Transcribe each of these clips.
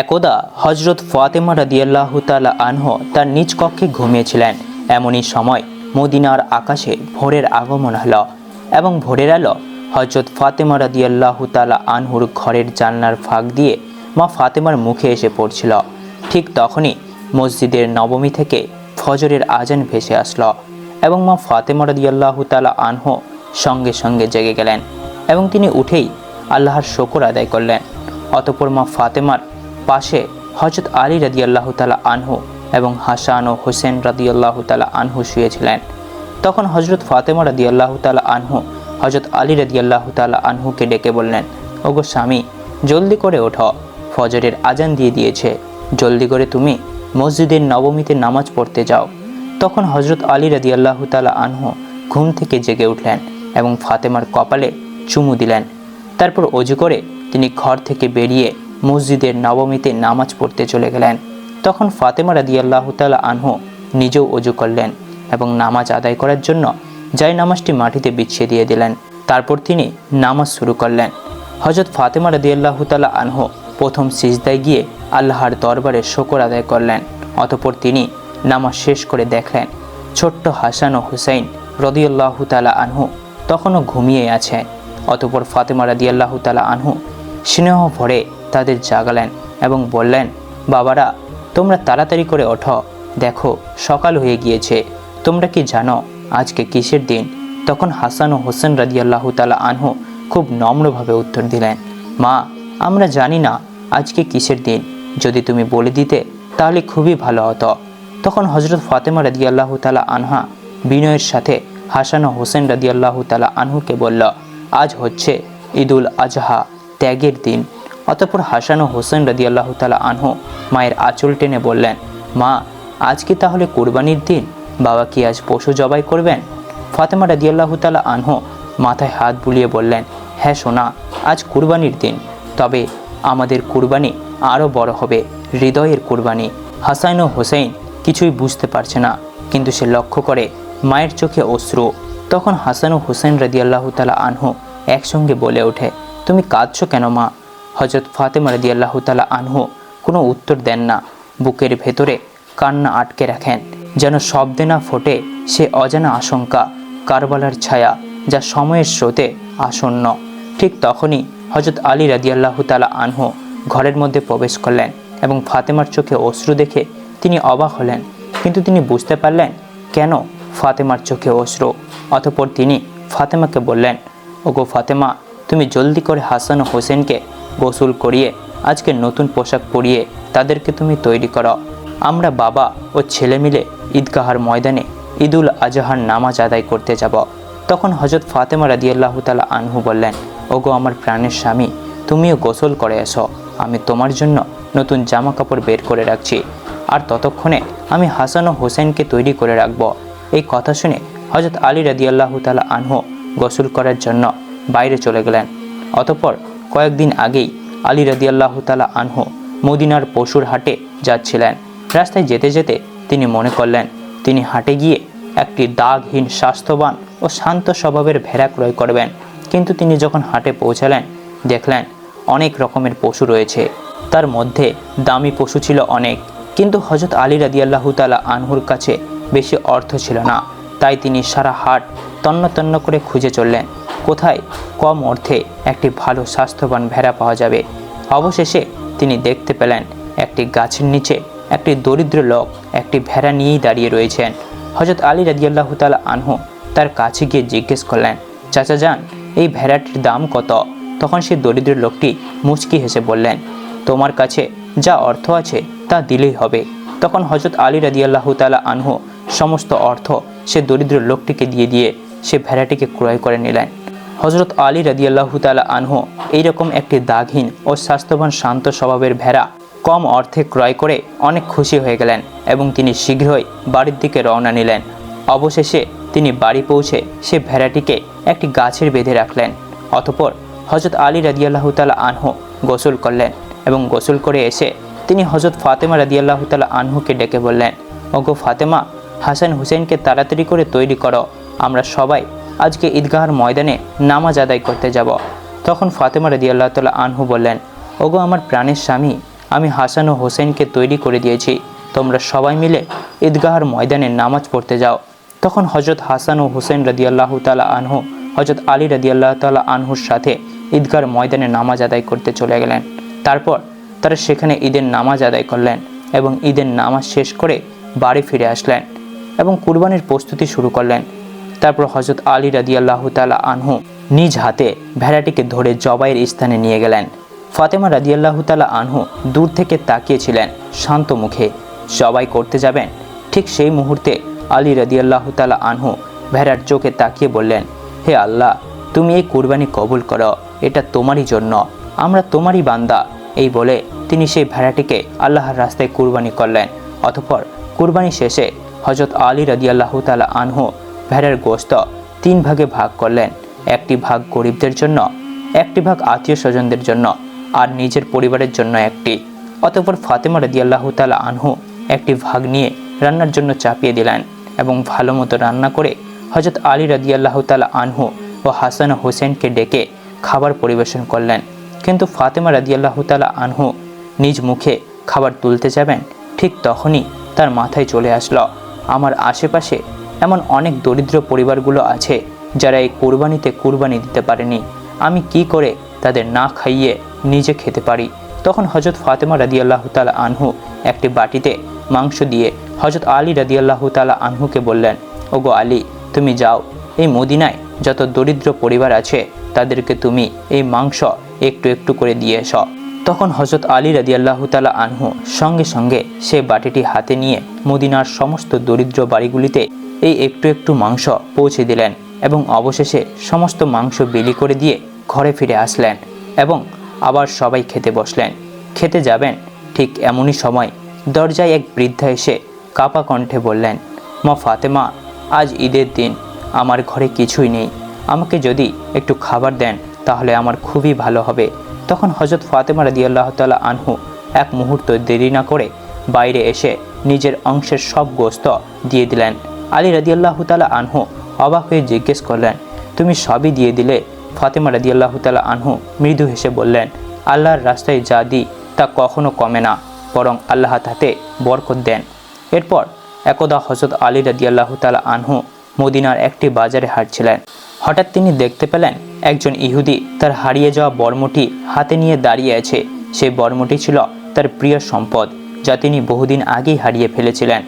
একদা হজরত ফাতেমা রাদিয়াল্লাহ তালা আনহ তার নিজ কক্ষে ঘুমিয়েছিলেন। এমনই সময় মদিনার আকাশে ভোরের আগমন হলো এবং ভোরের আলো হজরত ফাতেমা রাদিয়াল্লাহ তালা আনহুর ঘরের জানলার ফাঁক দিয়ে মা ফাতেমার মুখে এসে পড়ছিল। ঠিক তখনই মসজিদের নবমী থেকে ফজরের আজান ভেসে আসলো এবং মা ফাতেমা রাদিয়াল্লাহ তালা আনহ সঙ্গে সঙ্গে জেগে গেলেন এবং তিনি উঠেই আল্লাহর শকর আদায় করলেন। অতপর মা ফাতেমার পাশে হজরত আলী রাদিয়াল্লাহ তালা আনহু এবং হাসান ও হোসেন রাদিয়াল্লাহ তালা আনহু শুয়েছিলেন। তখন হজরত ফাতেমা রাদিয়াল্লাহ তালা আনহু হজরত আলী রাদিয়াল্লাহ তালা আনহুকে ডেকে বললেন, ওগো স্বামী, জলদি করে ওঠো, ফজরের আজান দিয়ে দিয়েছে। জলদি করে তুমি মসজিদের নবমীতে নামাজ পড়তে যাও। তখন হজরত আলী রাদিয়াল্লাহ তালা আনহু ঘুম থেকে জেগে উঠলেন এবং ফাতেমার কপালে চুমু দিলেন। তারপর অজু করে তিনি ঘর থেকে বেরিয়ে মসজিদের নবমীতে নামাজ পড়তে চলে গেলেন। তখন ফাতেমা রাদিয়াল্লাহ তালা আনহু নিজেও অজু করলেন এবং নামাজ আদায় করার জন্য যাই নামাজটি মাটিতে বিছিয়ে দিয়ে দিলেন, তারপর তিনি নামাজ শুরু করলেন। হজরত ফাতেমা রাদিয়াল্লাহ তালা আনহু প্রথম সিজদায় গিয়ে আল্লাহর দরবারে শকর আদায় করলেন, অতপর তিনি নামাজ শেষ করে দেখলেন, ছোট্ট হাসান ও হুসাইন রদিয়াল্লাহ তালা আনহু তখনও ঘুমিয়ে আছে। অতপর ফাতেমা রাদিয়াল্লাহ তালা আনহু স্নেহ ভরে তাদের জাগালেন এবং বললেন, বাবারা, তোমরা তাড়াতাড়ি করে ওঠো। দেখো, সকাল হয়ে গিয়েছে। তোমরা কি জানো, আজকে কিসের দিন? তখন হাসান ও হোসেন রাদিয়াল্লাহ তালা আনহু খুব নম্রভাবে উত্তর দিলেন, মা, আমরা জানি না আজকে কিসের দিন। যদি তুমি বলে দিতে, তাহলে খুবই ভালো হতো। তখন হজরত ফাতেমা রাদিয়াল্লাহ তালা আনহা বিনয়ের সাথে হাসান ও হোসেন রাদিয়াল্লাহ তালা আনহুকে বলল, আজ হচ্ছে ঈদুল আজহা, ত্যাগের দিন। অতপর হাসান ও হোসেন রাদিয়াল্লাহ তালা আনহু মায়ের আঁচল টেনে বললেন, মা, আজ কি তাহলে কোরবানির দিন? বাবা কি আজ পশু জবাই করবেন? ফাতেমা রাদিয়াল্লাহ তালা আনহু মাথায় হাত বুলিয়ে বললেন হ্যাঁ সোনা, আজ কুরবানির দিন। তবে আমাদের কুরবানি আরও বড় হবে, হৃদয়ের কুরবানি। হাসান ও হোসেন কিছুই বুঝতে পারছে না, কিন্তু সে লক্ষ্য করে মায়ের চোখে অশ্রু। তখন হাসান ও হোসেন রাদিয়াল্লাহ তালা আনহু একসঙ্গে বলে ওঠে, তুমি কাঁদছো কেন মা? হজরত ফাতেমা রাদিয়াল্লাহ তালা আনহু কোনো উত্তর দেন না। বুকের ভেতরে কান্না আটকে রাখেন, যেন শব্দে না ফোটে সে অজানা আশঙ্কা, কারবালার ছায়া যা সময়ের স্রোতে আসন্ন। ঠিক তখনই হজরত আলী রাদিয়াল্লাহ তালা আনহু ঘরের মধ্যে প্রবেশ করলেন এবং ফাতেমার চোখে অশ্রু দেখে তিনি অবাক হলেন। কিন্তু তিনি বুঝতে পারলেন, কেন ফাতেমার চোখে অশ্রু? অতপর তিনি ফাতেমাকে বললেন, ওগো ফাতেমা, তুমি জলদি করে হাসান হোসেনকে গোসল করিয়ে, আজকে নতুন পোশাক পরিয়ে তাদেরকে তুমি তৈরি করো। আমরা বাবা ও ছেলে মিলে ঈদগাহার ময়দানে ঈদুল আজহার নামাজ আদায় করতে যাব। তখন হজরত ফাতেমা রাদিয়াল্লাহ তালা আনহু বললেন, ওগো আমার প্রাণের স্বামী, তুমিও গোসল করে এসো। আমি তোমার জন্য নতুন জামা কাপড় বের করে রাখছি। আর ততক্ষণে আমি হাসান ও হোসেনকে তৈরি করে রাখব। এই কথা শুনে হজরত আলী রাদিয়াল্লাহ তালা আনহু গোসল করার জন্য বাইরে চলে গেলেন। অতপর কয়েকদিন আগেই আলী রাদিয়াল্লাহ তালা আনহু মদিনার পশুর হাটে যাচ্ছিলেন। রাস্তায় যেতে যেতে তিনি মনে করলেন, তিনি হাটে গিয়ে একটি দাগহীন স্বাস্থ্যবান ও শান্ত স্বভাবের ভেড়া ক্রয় করবেন। কিন্তু তিনি যখন হাটে পৌঁছালেন, দেখলেন অনেক রকমের পশু রয়েছে। তার মধ্যে দামি পশু ছিল অনেক, কিন্তু হজরত আলী রাদিয়াল্লাহু তালা আনহুর কাছে বেশি অর্থ ছিল না। তাই তিনি সারা হাট তন্ন তন্ন করে খুঁজে চললেন। কোথায়? কম অর্থে একটি ভালো স্বাস্থ্যবান ভেড়া পাওয়া যাবে। অবশেষে তিনি দেখতে পেলেন একটি গাছের নিচে একটি দরিদ্র লোক একটি ভেড়া নিয়েই দাঁড়িয়ে রয়েছেন। হজরত আলী রাদিয়াল্লাহ তালা আনহু তার কাছে গিয়ে জিজ্ঞেস করলেন, চাচা যান, এই ভেড়াটির দাম কত? তখন সেই দরিদ্র লোকটি মুচকি হেসে বললেন, তোমার কাছে যা অর্থ আছে তা দিলেই হবে। তখন হজরত আলী রাদিয়াল্লাহ তালা আনহু সমস্ত অর্থ সে দরিদ্র লোকটিকে দিয়ে দিয়ে সে ভেড়াটিকে ক্রয় করে নিলেন। হজরত আলী রাদিয়াল্লাহ তালা আনহু এইরকম একটি দাগহীন ও স্বাস্থ্যবান শান্ত স্বভাবের ভেড়া কম অর্থে ক্রয় করে অনেক খুশি হয়ে গেলেন এবং তিনি শীঘ্রই বাড়ির দিকে রওনা নিলেন। অবশেষে তিনি বাড়ি পৌঁছে সে ভেড়াটিকে একটি গাছের বেঁধে রাখলেন। অতপর হজরত আলী রাদিয়াল্লাহ তালা আনহু গোসল করলেন এবং গোসল করে এসে তিনি হজরত ফাতেমা রাদিয়াল্লাহ তালা আনহুকে ডেকে বললেন, ওগো ফাতেমা, হাসান হুসেনকে তাড়াতাড়ি করে তৈরি করো, আমরা সবাই আজকে ঈদগাহর ময়দানে নামাজ আদায় করতে যাব। তখন ফাতেমা রদি রাদিয়াল্লাহ তালা আনহু বললেন, ওগো আমার প্রাণের স্বামী, আমি হাসান ও হোসেনকে তৈরি করে দিয়েছি। তোমরা সবাই মিলে ঈদগাহর ময়দানে নামাজ পড়তে যাও। তখন হজরত হাসান ও হোসেন রদিয়াল্লাহ তালা আনহু হজরত আলী রদিয়াল্লাহ তালা আনহুর সাথে ঈদগাহর ময়দানে নামাজ আদায় করতে চলে গেলেন। তারপর তারা সেখানে ঈদের নামাজ আদায় করলেন এবং ঈদের নামাজ শেষ করে বাড়ি ফিরে আসলেন এবং কুরবানির প্রস্তুতি শুরু করলেন। তারপর হজরত আলী রাদিয়াল্লাহ তালা আনহু নিজ হাতে ভেড়াটিকে ধরে জবাইয়ের স্থানে নিয়ে গেলেন। ফাতেমা রাদিয়াল্লাহ তালা আনহু দূর থেকে তাকিয়েছিলেন, শান্ত মুখে। জবাই করতে যাবেন? ঠিক সেই মুহূর্তে আলী রাদিয়াল্লাহ তালা আনহু ভেড়ার চোখে তাকিয়ে বললেন, হে আল্লাহ, তুমি এই কুরবানি কবুল করো, এটা তোমারই জন্য। আমরা তোমারই বান্দা। এই বলে তিনি সেই ভেড়াটিকে আল্লাহর রাস্তায় কুরবানি করলেন। অতঃপর কুরবানি শেষে হজরত আলী রাদিয়াল্লাহু তালা আনহু ভেড়ার গোস্ত তিন ভাগে ভাগ করলেন। একটি ভাগ গরিবদের জন্য, একটি ভাগ আত্মীয় স্বজনদের জন্য আর নিজের পরিবারের জন্য একটি। অতঃপর ফাতেমা রাদিয়াল্লাহু তালা আনহু একটি ভাগ নিয়ে রান্নার জন্য চাপিয়ে দিলেন এবং ভালো মতো রান্না করে হজরত আলী রাদিয়াল্লাহু তালা আনহু ও হাসান হোসেনকে ডেকে খাবার পরিবেশন করলেন। কিন্তু ফাতেমা রাদিয়াল্লাহু তালা আনহু নিজ মুখে খাবার তুলতে যাবেন, ঠিক তখনই তার মাথায় চলে আসলো, আমার আশেপাশে এমন অনেক দরিদ্র পরিবারগুলো আছে যারা এই কোরবানিতে কুরবানি দিতে পারেনি। আমি কি করে তাদের না খাইয়ে নিজে খেতে পারি? তখন হজরত ফাতেমা রাদিয়াল্লাহু তালা আনহু একটি বাটিতে মাংস দিয়ে হজরত আলী রাদিয়াল্লাহু তালা আনহুকে বললেন, ওগো আলী, তুমি যাও। এই মদিনায় যত দরিদ্র পরিবার আছে, তাদেরকে তুমি এই মাংস একটু একটু করে দিয়ে এসো। তখন হজরত আলী রাদিয়াল্লাহু তালা আনহু সঙ্গে সঙ্গে সে বাটিটি হাতে নিয়ে মদিনার সমস্ত দরিদ্র বাড়িগুলিতে এই একটু একটু মাংস পৌঁছে দিলেন এবং অবশেষে সমস্ত মাংস বিলি করে দিয়ে ঘরে ফিরে আসলেন এবং আবার সবাই খেতে বসলেন। খেতে যাবেন ঠিক এমনই সময় দরজায় এক বৃদ্ধা এসে কাপা কণ্ঠে বললেন, মা ফাতেমা, আজ ঈদের দিন, আমার ঘরে কিছুই নেই। আমাকে যদি একটু খাবার দেন, তাহলে আমার খুবই ভালো হবে। তখন হজরত ফাতেমা রাদি আল্লাহ তালা আনহু এক মুহূর্ত দেরি না করে বাইরে এসে নিজের অংশের সব গোস্ত দিয়ে দিলেন। আলী রাদি আল্লাহ তালা আনহু অবাক হয়ে জিজ্ঞেস করলেন, তুমি সবই দিয়ে দিলে? ফাতেমা রাদি আল্লাহ তালা আনহু মৃদু হেসে বললেন, আল্লাহর রাস্তায় যা দিই তা কখনো কমে না, বরং আল্লাহ তাতে বরকত দেন। এরপর একদা হজরত আলী রাদিয়াল্লাহ তালা আনহু মদিনার একটি বাজারে হাঁটছিলেন। হঠাৎ তিনি দেখতে পেলেন একজন ইহুদি তার হারিয়ে যাওয়া বর্মটি হাতে নিয়ে দাঁড়িয়ে আছে। সেই বর্মটি ছিল তার প্রিয় সম্পদ, যা তিনি বহুদিন আগেই হারিয়ে ফেলেছিলেন।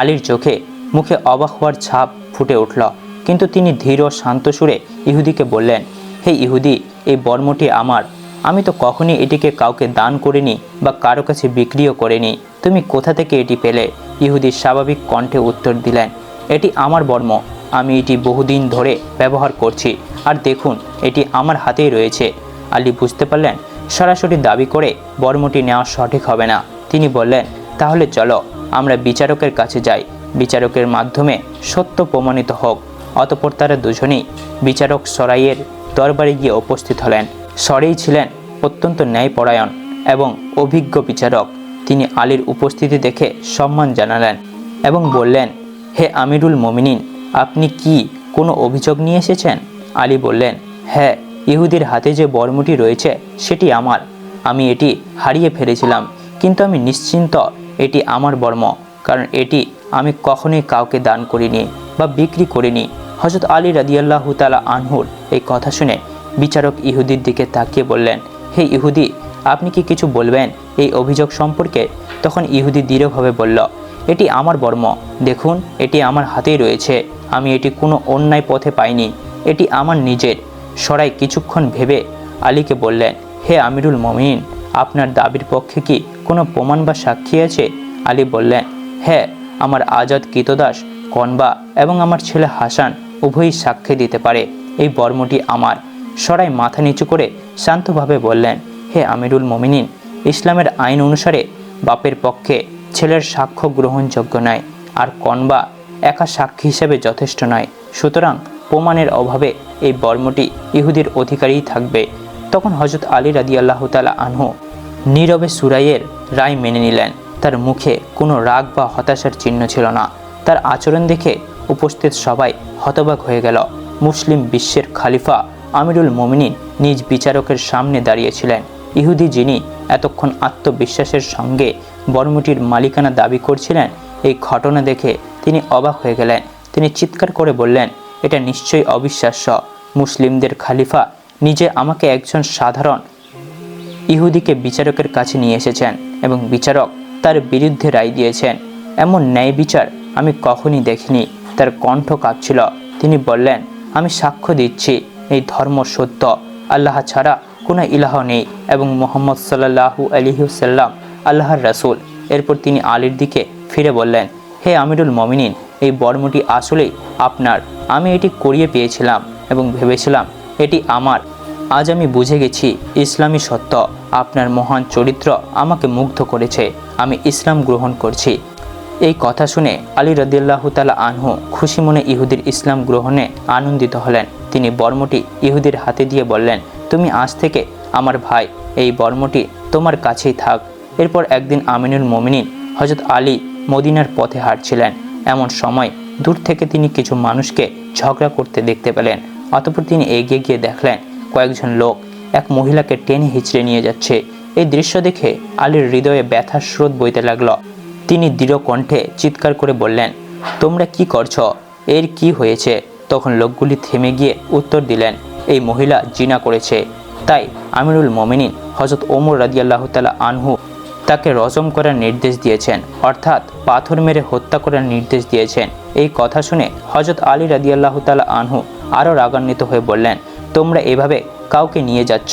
আলীর চোখে মুখে অবাক হওয়ার ছাপ ফুটে উঠল, কিন্তু তিনি ধীর ও শান্ত সুরে ইহুদিকে বললেন, হে ইহুদি, এই বর্মটি আমার। আমি তো কখনই এটিকে কাউকে দান করিনি বা কারও কাছে বিক্রিও করিনি। তুমি কোথা থেকে এটি পেলে? ইহুদি স্বাভাবিক কণ্ঠে উত্তর দিলেন, এটি আমার বর্ম। আমি এটি বহুদিন ধরে ব্যবহার করছি। আর দেখুন, এটি আমার হাতেই রয়েছে। আলী বুঝতে পারলেন, সরাসরি দাবি করে বর্মটি নেওয়া সঠিক হবে না। তিনি বললেন, তাহলে চলো, আমরা বিচারকের কাছে যাই। বিচারকের মাধ্যমে সত্য প্রমাণিত হোক। অতপর তারা দুজনেই বিচারক সরাইয়ের দরবারে গিয়ে উপস্থিত হলেন। সরেই ছিলেন অত্যন্ত ন্যায়পরায়ণ এবং অভিজ্ঞ বিচারক। তিনি আলীর উপস্থিতি দেখে সম্মান জানালেন এবং বললেন, হে আমিরুল মমিনিন আপনি কি কোনো অভিযোগ নিয়ে এসেছেন? আলী বললেন হ্যাঁ ইহুদির হাতে যে বর্মটি রয়েছে, সেটি আমার। আমি এটি হারিয়ে ফেলেছিলাম, কিন্তু আমি নিশ্চিন্ত এটি আমার বর্ম, কারণ এটি আমি কখনোই কাউকে দান করিনি বা বিক্রি করিনি। হজরত আলী রাদিয়াল্লাহু তালা আনহুর এই কথা শুনে বিচারক ইহুদির দিকে তাকিয়ে বললেন, হে ইহুদি, আপনি কি কিছু বলবেন এই অভিযোগ সম্পর্কে? তখন ইহুদি দৃঢ়ভাবে বলল, এটি আমার বর্ম। দেখুন, এটি আমার হাতেই রয়েছে। আমি এটি কোনো অন্যায় পথে পাইনি, এটি আমার নিজের। সরাই কিছুক্ষণ ভেবে আলীকে বললেন, হে আমিরুল মমিন, আপনার দাবির পক্ষে কি কোনো প্রমাণ বা সাক্ষী আছে? আলী বললেন হ্যাঁ আমার আজাদ কৃতদাস, কনবা এবং আমার ছেলে হাসান উভয়ই সাক্ষী দিতে পারে, এই বর্মটি আমার। সরাই মাথা নিচু করে শান্তভাবে বললেন, হে আমিরুল মমিনিন, ইসলামের আইন অনুসারে বাপের পক্ষে ছেলের সাক্ষ্য গ্রহণযোগ্য নয়, আর কনবা একা সাক্ষী হিসেবে যথেষ্ট নয়। সুতরাং প্রমাণের অভাবে এই বর্মটি ইহুদির অধিকারীই থাকবে। তখন হজরত আলী রাদি আল্লাহ তালা আনহু নীরবে সুরাইয়ের রায় মেনে নিলেন। তার মুখে কোনো রাগ বা হতাশার চিহ্ন ছিল না। তার আচরণ দেখে উপস্থিত সবাই হতবাক হয়ে গেল। মুসলিম বিশ্বের খালিফা আমিরুল মোমিনিন নিজ বিচারকের সামনে দাঁড়িয়েছিলেন। ইহুদি যিনি এতক্ষণ আত্মবিশ্বাসের সঙ্গে বর্মটির মালিকানা দাবি করছিলেন, এই ঘটনা দেখে তিনি অবাক হয়ে গেলেন। তিনি চিৎকার করে বললেন, এটা নিশ্চয়ই অবিশ্বাস্য। মুসলিমদের খালিফা নিজে আমাকে একজন সাধারণ ইহুদিকে বিচারকের কাছে নিয়ে এসেছেন এবং বিচারক তার বিরুদ্ধে রায় দিয়েছেন। এমন ন্যায় বিচার আমি কখনই দেখিনি। তার কণ্ঠ কাঁপছিল। তিনি বললেন, আমি সাক্ষ্য দিচ্ছি। এই ধর্ম সত্য। আল্লাহ ছাড়া কোনো ইলাহ নেই এবং মোহাম্মদ সাল্লাহু আলিহুসাল্লাম আল্লাহর রাসূল। এরপর তিনি আলীর দিকে ফিরে বললেন হে আমিরুল মমিনিন, এই বর্মটি আসলেই আপনার। আমি এটি করিয়ে পেয়েছিলাম এবং ভেবেছিলাম এটি আমার। আজ আমি বুঝে গেছি, ইসলামী সত্য, আপনার মহান চরিত্র আমাকে মুগ্ধ করেছে, আমি ইসলাম গ্রহণ করছি। এই কথা শুনে আলী রদিয়াল্লাহ তালা আনহু খুশি মনে ইহুদির ইসলাম গ্রহণে আনন্দিত হলেন। তিনি বর্মটি ইহুদির হাতে দিয়ে বললেন, তুমি আজ থেকে আমার ভাই, এই বর্মটি তোমার কাছেই থাক। এরপর একদিন আমিনুল মোমিনিন হজরত আলী মদিনার পথে হাঁটছিলেন। এমন সময় দূর থেকে তিনি কিছু মানুষকে ঝগড়া করতে দেখতে পেলেন। অতপর তিনি এগিয়ে গিয়ে দেখলেন কয়েকজন লোক এক মহিলাকে টেনে হিচড়ে নিয়ে যাচ্ছে। এই দৃশ্য দেখে আলীর হৃদয়ে ব্যথার স্রোত বইতে লাগল। তিনি দৃঢ় কণ্ঠে চিৎকার করে বললেন, তোমরা কি করছ? এর কি হয়েছে? তখন লোকগুলি থেমে গিয়ে উত্তর দিলেন, এই মহিলা জিনা করেছে। তাই আমিরুল মমিনিন হজরত ওমর রাদিয়াল্লাহ তালা আনহু তাকে রজম করার নির্দেশ দিয়েছেন, অর্থাৎ পাথর মেরে হত্যা করার নির্দেশ দিয়েছেন। এই কথা শুনে হজরত আলী রাদিয়াল্লাহ তালা আনহু আরও রাগান্বিত হয়ে বললেন, তোমরা এভাবে কাউকে নিয়ে যাচ্ছ?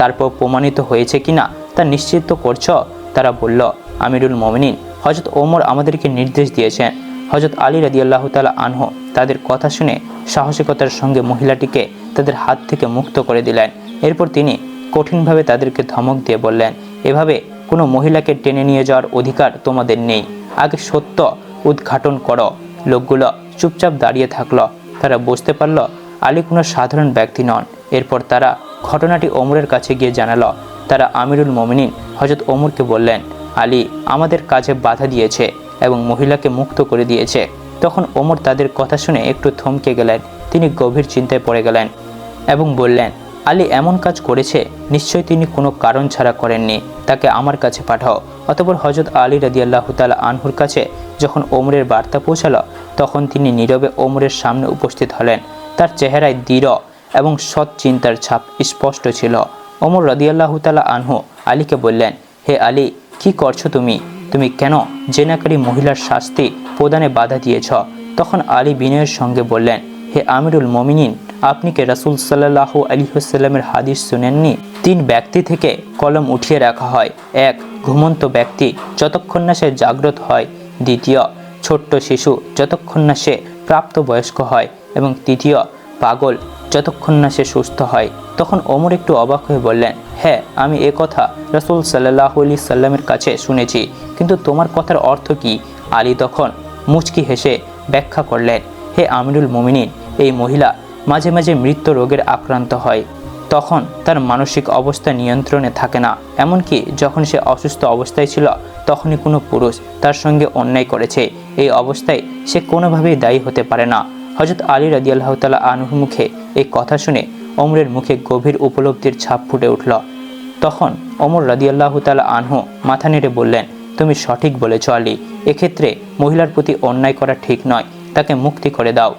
তারপর প্রমাণিত হয়েছে কিনা তা নিশ্চিত করছ? তারা বলল, আমিরুল মমিনিন হজরত ওমর আমাদেরকে নির্দেশ দিয়েছেন। হজরত আলী রাদিয়াল্লাহ তালা আনহু তাদের কথা শুনে সাহসিকতার সঙ্গে মহিলাটিকে তাদের হাত থেকে মুক্ত করে দিলেন। এরপর তিনি কঠিনভাবে তাদেরকে ধমক দিয়ে বললেন, এভাবে কোনো মহিলাকে টেনে নিয়ে যাওয়ার অধিকার তোমাদের নেই। আগে সত্য উদ্ঘাটন করো। লোকগুলো চুপচাপ দাঁড়িয়ে থাকল। তারা বুঝতে পারল আলী কোনো সাধারণ ব্যক্তি নন। এরপর তারা ঘটনাটি ওমরের কাছে গিয়ে জানালো। তারা আমিরুল মোমিনিন হজরত ওমরকে বললেন, আলী আমাদের কাজে বাধা দিয়েছে এবং মহিলাকে মুক্ত করে দিয়েছে। তখন ওমর তাদের কথা শুনে একটু থমকে গেলেন। তিনি গভীর চিন্তায় পড়ে গেলেন এবং বললেন, আলী এমন কাজ করেছে, নিশ্চয়ই তিনি কোনো কারণ ছাড়া করেননি। তাকে আমার কাছে পাঠাও। অতপর হজরত আলী রাদিয়াল্লাহ তালা আনহুর কাছে যখন ওমরের বার্তা পৌঁছালো, তখন তিনি নীরবে ওমরের সামনে উপস্থিত হলেন। তার চেহারায় দৃঢ় এবং সৎ চিন্তার ছাপ স্পষ্ট ছিল। ওমর রাদিয়াল্লাহ তালা আনহু আলীকে বললেন, হে আলী, কি করছ তুমি? তুমি কেন জেনাকারী মহিলার শাস্তি প্রদানে বাধা দিয়েছ? তখন আলী বিনয়ের সঙ্গে বললেন, হে আমিরুল মমিনিন আপনি কি রাসুল সাল্লাহ আলী আলিহাস্লামের হাদিস শুনেননি? তিন ব্যক্তি থেকে কলম উঠিয়ে রাখা হয়। এক, ঘুমন্ত ব্যক্তি, যতক্ষণ না সে জাগ্রত হয়। দ্বিতীয়, ছোট্ট শিশু, যতক্ষণ না সে প্রাপ্তবয়স্ক হয়। এবং তৃতীয়, পাগল, যতক্ষণ না সে সুস্থ হয়। তখন ওমর একটু অবাক হয়ে বললেন হ্যাঁ আমি এ কথা রসুল সাল্লাহ আলি সাল্লামের কাছে শুনেছি। কিন্তু তোমার কথার অর্থ কি? আলী তখন মুচকি হেসে ব্যাখ্যা করলেন, হে আমিরুল মোমিনিন, এই মহিলা মাঝে মাঝে মৃত্যু রোগের আক্রান্ত হয়। তখন তার মানসিক অবস্থা নিয়ন্ত্রণে থাকে না। এমনকি যখন সে অসুস্থ অবস্থায় ছিল, তখনই কোনো পুরুষ তার সঙ্গে অন্যায় করেছে। এই অবস্থায় সে কোনোভাবেই দায়ী হতে পারে না। হজরত আলী রাদিয়াল্লাহ তালা আনহুর মুখে এই কথা শুনে অমরের মুখে গভীর উপলব্ধির ছাপ ফুটে উঠল। তখন অমর রাদিয়াল্লাহ তালা আনহু মাথা নেড়ে বললেন, তুমি সঠিক বলেছ আলী। এক্ষেত্রে মহিলার প্রতি অন্যায় করা ঠিক নয়। তাকে মুক্তি করে দাও।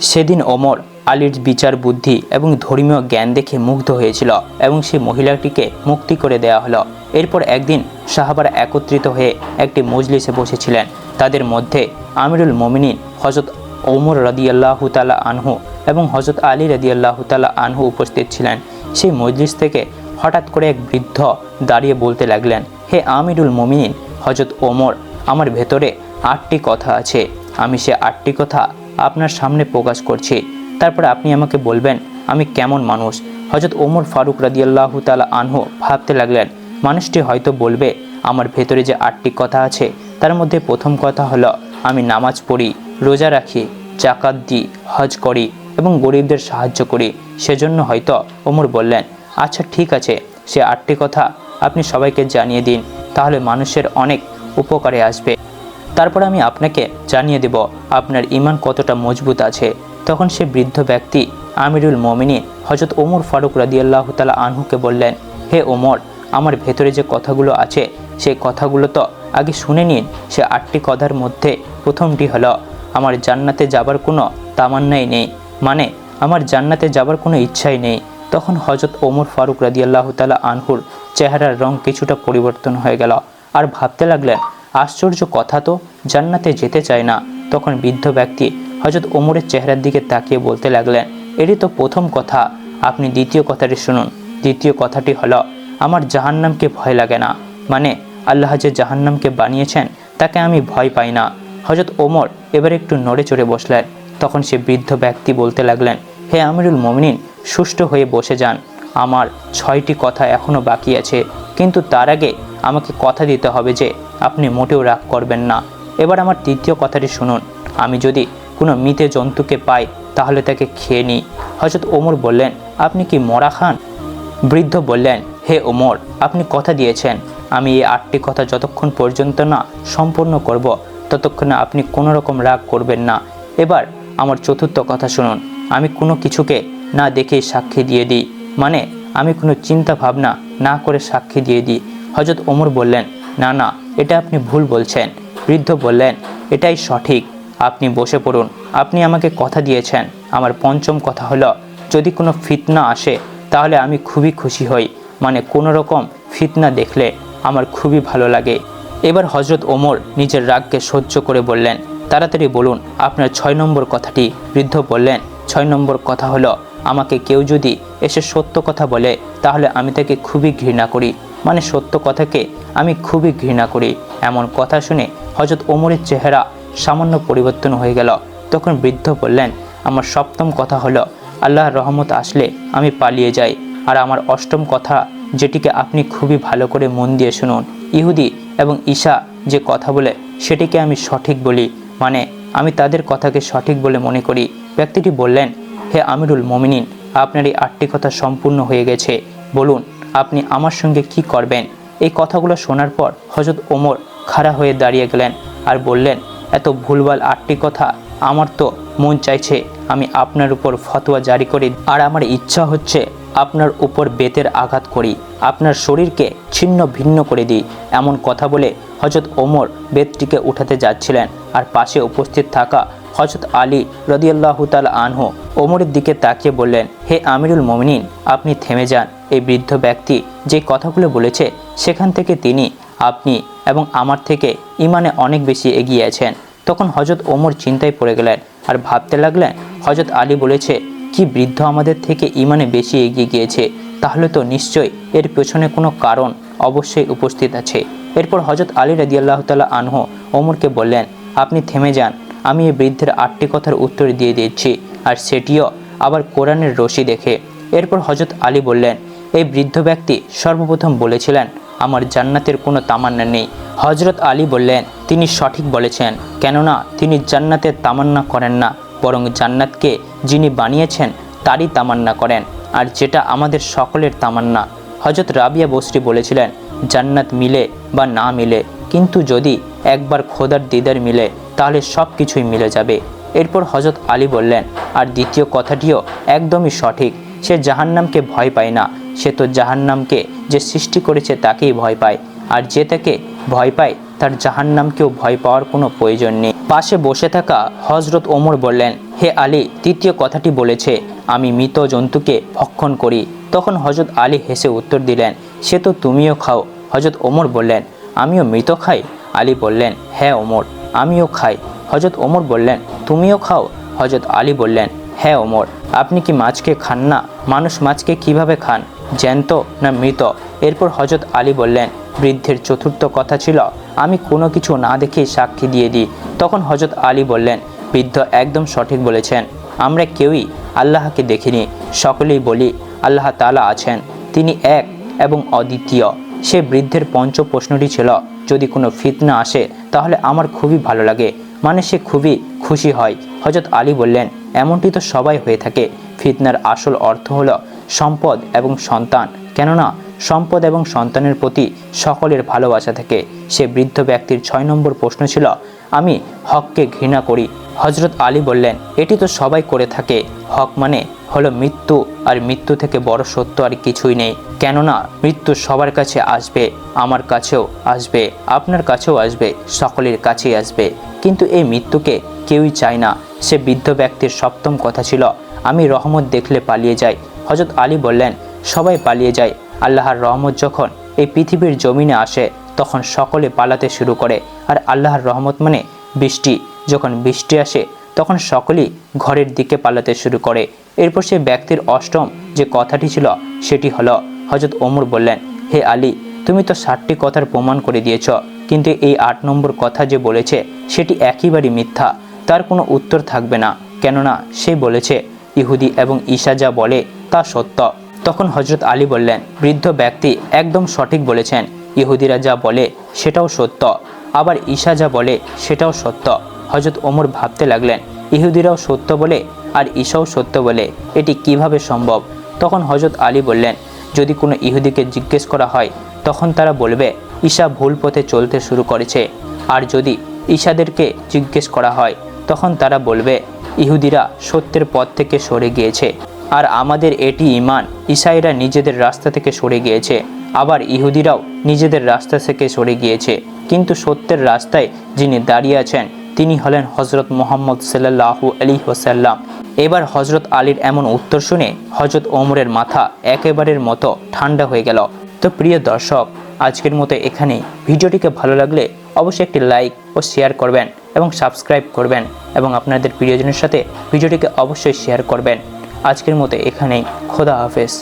সেদিন ওমর আলীর বিচার বুদ্ধি এবং ধর্মীয় জ্ঞান দেখে মুগ্ধ হয়েছিল এবং সেই মহিলাটিকে মুক্তি করে দেওয়া হলো। এরপর একদিন সাহাবারা একত্রিত হয়ে একটি মজলিসে বসেছিলেন। তাদের মধ্যে আমিরুল মমিনিন হজরত ওমর রদিয়াল্লাহ তালা আনহু এবং হজরত আলী রদিয়াল্লাহ তালা আনহু উপস্থিত ছিলেন। সেই মজলিস থেকে হঠাৎ করে এক বৃদ্ধ দাঁড়িয়ে বলতে লাগলেন, হে আমিরুল মমিনিন হজরত ওমর, আমার ভেতরে আটটি কথা আছে। আমি সে আটটি কথা আপনার সামনে প্রকাশ করছি। তারপর আপনি আমাকে বলবেন, আমি কেমন মানুষ? হজরত ওমর ফারুক রাদিয়াল্লাহ তালা আনহু ভাবতে লাগলেন, মানুষটি হয়তো বলবে, আমার ভেতরে যে আটটি কথা আছে, তার মধ্যে প্রথম কথা হলো, আমি নামাজ পড়ি, রোজা রাখি জাকাত দিই, হজ করি এবং গরিবদের সাহায্য করি। সেজন্য হয়তো ওমর বললেন আচ্ছা ঠিক আছে, সে আটটি কথা আপনি সবাইকে জানিয়ে দিন, তাহলে মানুষের অনেক উপকারে আসবে। তারপর আমি আপনাকে জানিয়ে দেব, আপনার ইমান কতটা মজবুত আছে। তখন সে বৃদ্ধ ব্যক্তি আমিরুল মমিনী হজরত ওমর ফারুক রাদিয়াল্লাহ তালা আনহুকে বললেন, হে ওমর, আমার ভেতরে যে কথাগুলো আছে, সেই কথাগুলো তো আগে শুনে নিন। সে আটটি কথার মধ্যে প্রথমটি হলো, আমার জান্নাতে যাবার কোনো তামান্নাই নেই। মানে আমার জান্নাতে যাবার কোনো ইচ্ছাই নেই। তখন হজরত ওমর ফারুক রাদিয়াল্লাহু তালা আনহুর চেহারার রং কিছুটা পরিবর্তন হয়ে গেল। আর ভাবতে লাগলেন, আশ্চর্য কথা তো, জান্নাতে যেতে চায় না। তখন বৃদ্ধ ব্যক্তি হজরত ওমরের চেহারার দিকে তাকিয়ে বলতে লাগলেন, এটি তো প্রথম কথা। আপনি দ্বিতীয় কথাটি শুনুন। দ্বিতীয় কথাটি হলো, আমার জাহান্নামকে ভয় লাগে না। মানে আল্লাহ যে জাহান্নামকে বানিয়েছেন, তাকে আমি ভয় পাই না। হজরত ওমর এবার একটু নড়ে চড়ে বসলেন। তখন সে বৃদ্ধ ব্যক্তি বলতে লাগলেন, হে আমিরুল মমিনিন, সুষ্ঠু হয়ে বসে যান। আমার ছয়টি কথা এখনও বাকি আছে। কিন্তু তার আগে আমাকে কথা দিতে হবে যে, আপনি মোটেও রাগ করবেন না। এবার আমার তৃতীয় কথাটি শুনুন। আমি যদি কোনো মৃতে জন্তুকে পাই তাহলে তাকে খেয়ে নিই। হজরত ওমর বললেন, আপনি কি মরা খান? বৃদ্ধ বললেন, হে ওমর, আপনি কথা দিয়েছেন। আমি এই আটটি কথা যতক্ষণ পর্যন্ত না সম্পূর্ণ করব, ততক্ষণে আপনি কোনো রকম রাগ করবেন না। এবার আমার চতুর্থ কথা শুনুন। আমি কোনো কিছুকে না দেখেই সাক্ষী দিয়ে দিই। মানে আমি কোনো চিন্তা ভাবনা না করে সাক্ষী দিয়ে দিই। হজরত ওমর বললেন, না না, এটা আপনি ভুল বলছেন। বৃদ্ধ বললেন, এটাই সঠিক। আপনি বসে পড়ুন। আপনি আমাকে কথা দিয়েছেন। আমার পঞ্চম কথা হলো, যদি কোনো ফিতনা আসে, তাহলে আমি খুবই খুশি হই। মানে কোনো রকম ফিতনা দেখলে আমার খুবই ভালো লাগে। এবার হজরত ওমর নিজের রাগকে সহ্য করে বললেন, তাড়াতাড়ি বলুন, আপনার ছয় নম্বর কথাটি। বৃদ্ধ বললেন, ছয় নম্বর কথা হলো, আমাকে কেউ যদি এসে সত্য কথা বলে, তাহলে আমি তাকে খুবই ঘৃণা করি। মানে সত্য কথাকে আমি খুবই ঘৃণা করি। এমন কথা শুনে হজরত ওমরের চেহারা সামান্য পরিবর্তন হয়ে গেল। তখন বৃদ্ধ বললেন, আমার সপ্তম কথা হলো, আল্লাহর রহমত আসলে আমি পালিয়ে যাই। আর আমার অষ্টম কথা, যেটিকে আপনি খুবই ভালো করে মন দিয়ে শুনুন, ইহুদি এবং ঈশা যে কথা বলে, সেটিকে আমি সঠিক বলি। মানে আমি তাদের কথাকে সঠিক বলে মনে করি। ব্যক্তিটি বললেন, হে আমিরুল মমিনিন, আপনার এই আটটি কথা সম্পূর্ণ হয়ে গেছে। বলুন, আপনি আমার সঙ্গে কি করবেন? এই কথাগুলো শোনার পর হজরত ওমর খাড়া হয়ে দাঁড়িয়ে গেলেন আর বললেন এত ভুলভাল আটটি কথা আমার তো মন চাইছে আমি আপনার উপর ফতোয়া জারি করি। আর আমার ইচ্ছা হচ্ছে আপনার উপর বেতের আঘাত করি। আপনার শরীরকে ছিন্ন ভিন্ন করে দিই। এমন কথা বলে হজরত ওমর বেতটিকে উঠাতে যাচ্ছিলেন। আর পাশে উপস্থিত থাকা হজরত আলী রদিয়াল্লাহ তাল আনহু ওমরের দিকে তাকিয়ে বললেন, হে আমিরুল মমিনিন, আপনি থেমে যান। এই বৃদ্ধ ব্যক্তি যে কথাগুলো বলেছে, সেখান থেকে তিনি, আপনি এবং আমার থেকে ইমানে অনেক বেশি এগিয়ে আছেন। তখন হজরত ওমর চিন্তায় পড়ে গেলেন আর ভাবতে লাগলেন হজরত আলী বলেছে, কি বৃদ্ধ আমাদের থেকে ইমানে বেশি এগিয়ে গিয়েছে? তাহলে তো নিশ্চয়ই এর পেছনে কোনো কারণ অবশ্যই উপস্থিত আছে। এরপর হজরত আলী রাদিয়াল্লাহ তাল্লাহ আনহু ওমরকে বললেন, আপনি থেমে যান। আমি এই বৃদ্ধের আটটি কথার উত্তর দিয়ে দিচ্ছি আর সেটিও আবার কোরআনের রশি দেখে। এরপর হজরত আলী বললেন, এই বৃদ্ধ ব্যক্তি সর্বপ্রথম বলেছিলেন, আমার জান্নাতের কোনো তামান্না নেই। হজরত আলী বললেন, তিনি সঠিক বলেছেন, কেননা তিনি জান্নাতের তামান্না করেন না, বরং জান্নাতকে যিনি বানিয়েছেন, তারই তামান্না করেন, আর যেটা আমাদের সকলের তামান্না। হজরত রাবিয়া বসরি বলেছিলেন, জান্নাত মিলে বা না মিলে, কিন্তু যদি একবার খোদার দিদার মিলে তাহলে সব কিছুই মিলে যাবে। এরপর হজরত আলী বললেন, আর দ্বিতীয় কথাটিও একদমই সঠিক। সে জাহান্নামকে ভয় পায় না। সে তো জাহান্নামকে যে সৃষ্টি করেছে তাকেই ভয় পায়। আর যে তাকে ভয় পায়, তার জাহান্নামকেও ভয় পাওয়ার কোনো প্রয়োজন নেই। পাশে বসে থাকা হজরত ওমর বললেন, হে আলী, তৃতীয় কথাটি বলেছে, আমি মৃত জন্তুকে ভক্ষণ করি। তখন হজরত আলী হেসে উত্তর দিলেন, সে তো তুমিও খাও। হজরত ওমর বললেন, আমিও মৃত খাই? আলী বললেন হ্যাঁ ওমর। আমিও খাই। হজরত ওমর বললেন, তুমিও খাও? হজরত আলী বললেন হ্যাঁ ওমর, আপনি কি মাছকে খান না? মানুষ মাছকে কীভাবে খান? জ্যান্ত না মৃত? এরপর হজরত আলী বললেন, বৃদ্ধের চতুর্থ কথা ছিল, আমি কোনো কিছু না দেখেই সাক্ষী দিয়ে দিই। তখন হজরত আলী বললেন, বৃদ্ধ একদম সঠিক বলেছেন। আমরা কেউই আল্লাহকে দেখিনি। সকলেই বলি, আল্লাহ তালা আছেন। তিনি এক এবং অদ্বিতীয়। সে বৃদ্ধের পঞ্চ প্রশ্নটি ছিল যদি কোনো ফিতনা আসে, তাহলে আমার খুবই ভালো লাগে। মানে সে খুবই খুশি হয়। হজরত আলী বললেন, এমনটি তো সবাই হয়ে থাকে। ফিতনার আসল অর্থ হল সম্পদ এবং সন্তান। কেননা সম্পদ এবং সন্তানের প্রতি সকলের ভালোবাসা থাকে। সে বৃদ্ধ ব্যক্তির ছয় নম্বর প্রশ্ন ছিল আমি হককে ঘৃণা করি। হজরত আলী বললেন, এটি তো সবাই করে থাকে। হক মানে হলো মৃত্যু, আর মৃত্যু থেকে বড় সত্য আর কিছুই নেই। কেননা মৃত্যু সবার কাছে আসবে, আমার কাছেও আসবে, আপনার কাছেও আসবে, সকলের কাছেই আসবে। কিন্তু এই মৃত্যুকে কেউই চায় না। সে বৃদ্ধ ব্যক্তির সপ্তম কথা ছিল, আমি রহমত দেখলে পালিয়ে যাই। হজরত আলী বললেন, সবাই পালিয়ে যায়। আল্লাহর রহমত যখন এই পৃথিবীর জমিনে আসে তখন সকলে পালাতে শুরু করে। আর আল্লাহর রহমত মানে বৃষ্টি। যখন বৃষ্টি আসে, তখন সকলেই ঘরের দিকে পালাতে শুরু করে। এরপর সে ব্যক্তির অষ্টম যে কথাটি ছিল, সেটি হলো হজরত ওমর বললেন, হে আলী, তুমি তো ষাটটি কথার প্রমাণ করে দিয়েছ, কিন্তু এই আট নম্বর কথা যে বলেছে, সেটি একেবারেই মিথ্যা। তার কোনো উত্তর থাকবে না। কেননা সে বলেছে, ইহুদি এবং ঈশা যা বলে তা সত্য। তখন হজরত আলী বললেন, বৃদ্ধ ব্যক্তি একদম সঠিক বলেছেন। ইহুদিরা যা বলে সেটাও সত্য। আবার ঈশা যা বলে সেটাও সত্য। হজরত ওমর ভাবতে লাগলেন, ইহুদিরাও সত্য বলে আর ঈশাও সত্য বলে, এটি কীভাবে সম্ভব? তখন হজরত আলী বললেন, যদি কোনো ইহুদিকে জিজ্ঞেস করা হয়, তখন তারা বলবে, ঈশা ভুল পথে চলতে শুরু করেছে। আর যদি ঈশাদেরকে জিজ্ঞেস করা হয়, তখন তারা বলবে, ইহুদিরা সত্যের পথ থেকে সরে গিয়েছে। আর আমাদের এটি ইমান ইসাইরা নিজেদের রাস্তা থেকে সরে গিয়েছে। আবার ইহুদিরাও নিজেদের রাস্তা থেকে সরে গিয়েছে। কিন্তু সত্যের রাস্তায় যিনি দাঁড়িয়ে আছেন, তিনি হলেন হজরত মোহাম্মদ সাল্লাহু আলী ওসাল্লাম এবার হজরত আলীর এমন উত্তর শুনে হজরত ওমরের মাথা একেবারের মতো ঠান্ডা হয়ে গেল। তো প্রিয় দর্শক, আজকের মতো এখানেই। ভিডিওটিকে ভালো লাগলে অবশ্যই একটি লাইক ও শেয়ার করবেন এবং সাবস্ক্রাইব করবেন এবং আপনাদের প্রিয়জনের সাথে ভিডিওটিকে অবশ্যই শেয়ার করবেন। আজকের মতো এখানেই। খোদা হাফেজ।